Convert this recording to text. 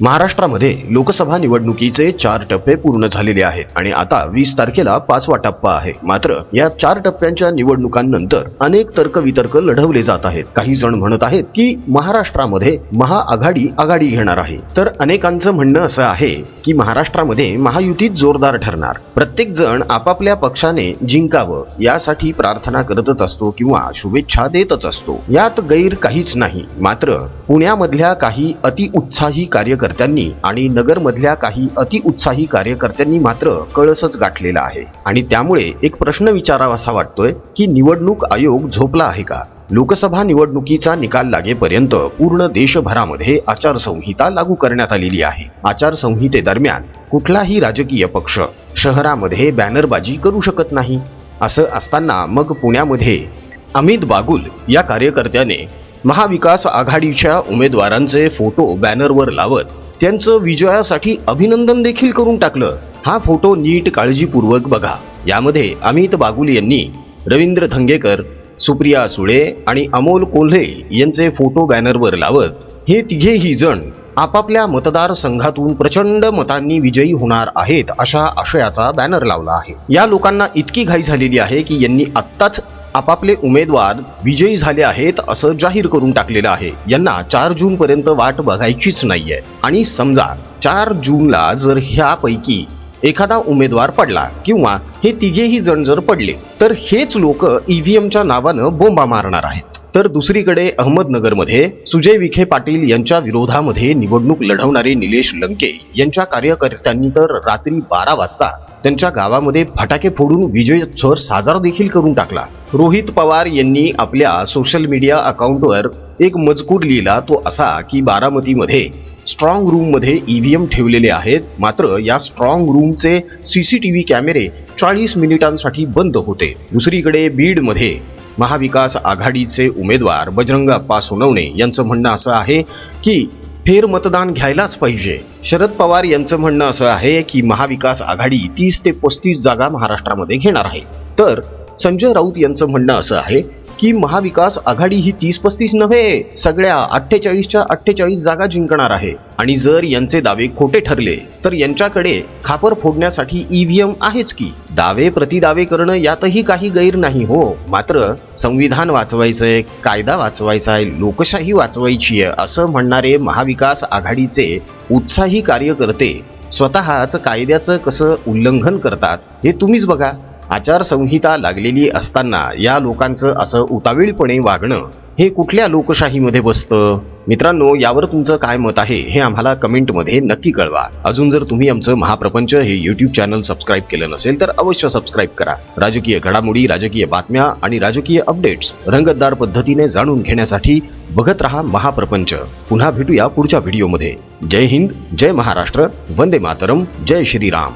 महाराष्ट्रामध्ये लोकसभा निवडणुकीचे चार टप्पे पूर्ण झालेले आहेत आणि आता वीस तारखेला पाचवा टप्पा आहे. मात्र या चार टप्प्यांच्या निवडणुकांनंतर अनेक तर्कवितर्क लढवले जात आहेत. काही जण म्हणत आहेत की महाराष्ट्रामध्ये महाआघाडी आघाडी घेणार आहे. तर अनेकांचं म्हणणं असं आहे की महाराष्ट्रामध्ये महायुतीत जोरदार ठरणार. प्रत्येक जण आपापल्या पक्षाने जिंकावं यासाठी प्रार्थना करतच असतो किंवा शुभेच्छा देतच असतो. यात गैर काहीच नाही. मात्र पुण्यामधल्या काही अतिउत्साही कार्यकर्त्यांनी आणि नगरमधल्या काही अतिउत्साही कार्यकर्त्यांनी मात्र कळसच गाठलेला आहे. आणि त्यामुळे एक प्रश्न विचारावासा वाटतोय की निवडणूक आयोग झोपला आहे का? लोकसभा निवडणुकीचा निकाल लागेपर्यंत पूर्ण देशभरामध्ये आचारसंहिता लागू करण्यात आलेली आहे. आचारसंहितेदरम्यान कुठलाही राजकीय पक्ष शहरामध्ये बॅनरबाजी करू शकत नाही. असं असताना मग पुण्यामध्ये अमित बागुल या कार्यकर्त्याने महाविकास आघाडीच्या उमेदवारांचे फोटो बॅनरवर लावत त्यांचं विजयासाठी अभिनंदन देखील करून टाकलं. हा फोटो नीट काळजीपूर्वक बघा. यामध्ये अमित बागुल यांनी रवींद्र धंगेकर सुप्रिया सुळे आणि अमोल कोल्हे यांचे फोटो बॅनरवर लावत हे तिघेही जण आपापल्या मतदारसंघातून प्रचंड मतांनी विजयी होणार आहेत अशा आशयाचा बॅनर लावला आहे. या लोकांना इतकी घाई झालेली आहे की यांनी आत्ताच आपापले उमेदवार विजयी झाले आहेत असं जाहीर करून टाकलेलं आहे. यांना चार जून पर्यंत वाट बघायचीच नाहीये. आणि समजा चार जूनला जर ह्यापैकी एखादा उमेदवार पडला किंवा हे तिघेही जण जर पडले तर हेच लोक ईव्हीएमच्या नावानं बोंबा मारणार आहेत. तर दुसरीकडे अहमदनगरमध्ये सुजय विखे पाटील यांच्या विरोधामध्ये निवडणूक लढवणारे निलेश लंके यांच्या कार्यकर्त्यांनी तर रात्री बारा वाजता त्यांच्या गावामध्ये फटाके फोडून विजयोत्सव साजरा देखील करून टाकला. रोहित पवार यांनी आपल्या सोशल मीडिया अकाउंटवर एक मजकूर लिहिला तो असा की बारामतीमध्ये स्ट्रॉंग रूममध्ये ईव्हीएम ठेवलेले आहेत. मात्र या स्ट्रॉंग रूमचे सीसीटीव्ही कॅमेरे चाळीस मिनिटांसाठी बंद होते. दुसरीकडे बीडमध्ये महाविकास आघाडीचे उमेदवार बजरंग अप्पा सोनवणे यांचं म्हणणं असं आहे की फेर मतदान घ्यायलाच पाहिजे. शरद पवार यांचं म्हणणं असं आहे की महाविकास आघाडी तीस ते पस्तीस जागा महाराष्ट्रामध्ये घेणार आहे. तर संजय राऊत यांचं म्हणणं असं आहे की महाविकास आघाडी ही तीस पस्तीस नव्हे सगळ्या अठ्ठेचाळीसच्या अठ्ठेचाळीस जागा जिंकणार आहे. आणि जर यांचे दावे खोटे ठरले तर यांच्याकडे खापर फोडण्यासाठी ईव्हीएम आहेच की? दावे प्रतिदावे करणं यातही काही गैर नाही हो. मात्र संविधान वाचवायचंय कायदा वाचवायचा आहे लोकशाही वाचवायची आहे असं म्हणणारे महाविकास आघाडीचे उत्साही कार्यकर्ते स्वतःच कायद्याचं कसं उल्लंघन करतात हे तुम्हीच बघा. आचारसंहिता लागलेली असताना या लोकांचं असं उतावीळपणे वागणं हे कुठल्या लोकशाहीमध्ये बसतं? मित्रांनो यावर तुमचं काय मत आहे हे आम्हाला कमेंटमध्ये नक्की कळवा. अजून जर तुम्ही आमचं महाप्रपंच हे युट्यूब चॅनल सबस्क्राईब केलं नसेल तर अवश्य सबस्क्राईब करा. राजकीय घडामोडी राजकीय बातम्या आणि राजकीय अपडेट्स रंगतदार पद्धतीने जाणून घेण्यासाठी बघत रहा महाप्रपंच. पुन्हा भेटूया पुढच्या व्हिडिओमध्ये जय हिंद जय महाराष्ट्र वंदे मातरम जय श्रीराम.